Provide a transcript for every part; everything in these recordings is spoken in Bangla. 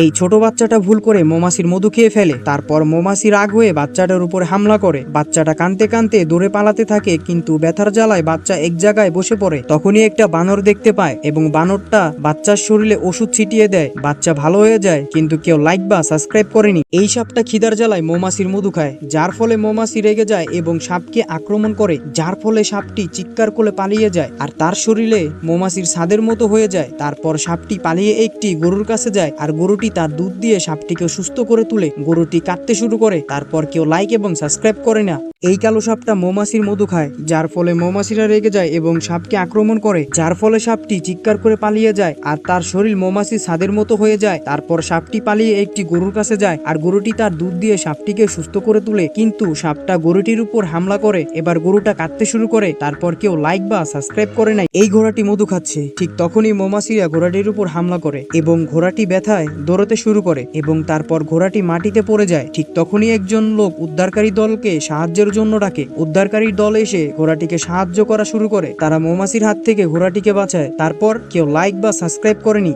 এই ছোট বাচ্চাটা ভুল করে মৌমাছির মধু খেয়ে ফেলে, তারপর মৌমাছি রাগ হয়ে বাচ্চাটার উপর হামলা করে। বাচ্চাটা কানতে কানতে দূরে পালাতে থাকে, কিন্তু ব্যথার জ্বালায় বাচ্চা এক জায়গায় বসে পড়ে। তখনই একটা বানর দেখতে পায় এবং বানরটা বাচ্চার শরীরে ওষুধ ছিটিয়ে দেয়। বাচ্চা ভালো হয়ে যায়, কিন্তু কেউ লাইক বা সাবস্ক্রাইব করেনি। এই সাপটা খিদার জ্বালায় মৌমাছির মধু খায়, যার ফলে মৌমাছি রেগে যায় এবং সাপকে আক্রমণ করে, যার ফলে সাপটি চিৎকার করে পালিয়ে যায় আর তার শরীরে মৌমাছির ছাদের মতো হয়ে যায়। তারপর সাপটি পালিয়ে একটি গরুর কাছে যায় আর গরুটি তার দুধ দিয়ে সাপটিকে সুস্থ করে তুলে গরুটি কাটতে শুরু করে। তারপর কেউ লাইক এবং সাবস্ক্রাইব করে না। এই কালো সাপটা মৌমাছির মধু খায়, যার ফলে মৌমাছিরা রেগে যায় এবং সাপকে আক্রমণ করে, যার ফলে সাপটি চিৎকার করে পালিয়ে যায় আর তার শরীর মৌমাছির ছাদের মতো হয়ে যায়। তারপর সাপটি পালিয়ে একটি গরুর কাছে যায় আর গরুটি তার দুধ দিয়ে সাপটিকে সুস্থ করে তুলে, কিন্তু সাপটা গরুটির উপর হামলা করে। এবার গরুটা কাটতে শুরু করে, তারপর কেউ লাইক বা সাবস্ক্রাইব করে নাই। এই ঘোড়াটি মধু খাচ্ছে। ঠিক তখনই মৌমাছিরা ঘোড়াটির উপর হামলা করে এবং ঘোড়াটি ব্যথায়। দৌড়তে শুরু করে এবং তারপর ঘোড়াটি মাটিতে পড়ে যায়। ঠিক তখনই একজন লোক উদ্ধারকারী দলকে সাহায্যের জন্য ডাকে। উদ্ধারকারী দল এসে ঘোড়াটিকে সাহায্য করা শুরু করে। তারা মৌমাছির হাত থেকে ঘোড়াটিকে বাঁচায়। তারপর কেউ লাইক বা সাবস্ক্রাইব করেনি।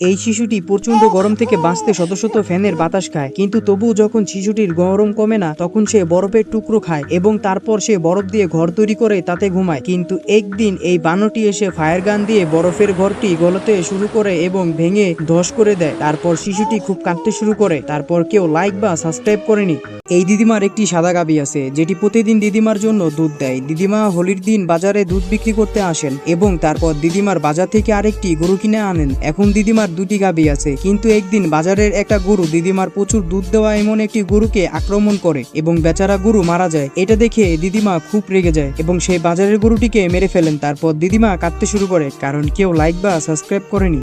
এই শিশুটি প্রচণ্ড গরম থেকে বাঁচতে শত শত ফ্যানের বাতাস খায়। কিন্তু তবুও যখন শিশুটির গরম কমে না, তখন সে বরফের টুকরো খায় এবং তারপর সে বরফ দিয়ে ঘর তৈরি করে তাতে ঘুমায়। কিন্তু একদিন এই বানরটি এসে ফায়ার গান দিয়ে বরফের ঘরটি গলতে শুরু করে এবং ভেঙে ধস করে দেয়। তারপর শিশুটি খুব কাঁদতে শুরু করে। তারপর কেউ লাইক বা সাবস্ক্রাইব করেনি। এই দিদিমার একটি সাদা গাবি আছে, যেটি প্রতিদিন দিদিমার জন্য দুধ দেয়। দিদিমা হোলির দিন বাজারে দুধ বিক্রি করতে আসেন এবং তারপর দিদিমার বাজার থেকে আরেকটি গরু কিনে আনেন। এখন দিদিমার দুটি গাবি আছে, কিন্তু একদিন বাজারের একটা গরু দিদিমার প্রচুর দুধ দেওয়া এমন একটি গরুকে আক্রমণ করে এবং বেচারা গরু মারা যায়। এটা দেখে দিদিমা খুব রেগে যায় এবং সেই বাজারের গরুটিকে মেরে ফেলেন। তারপর দিদিমা কাঁদতে শুরু করে, কারণ কেউ লাইক বা সাবস্ক্রাইব করেনি।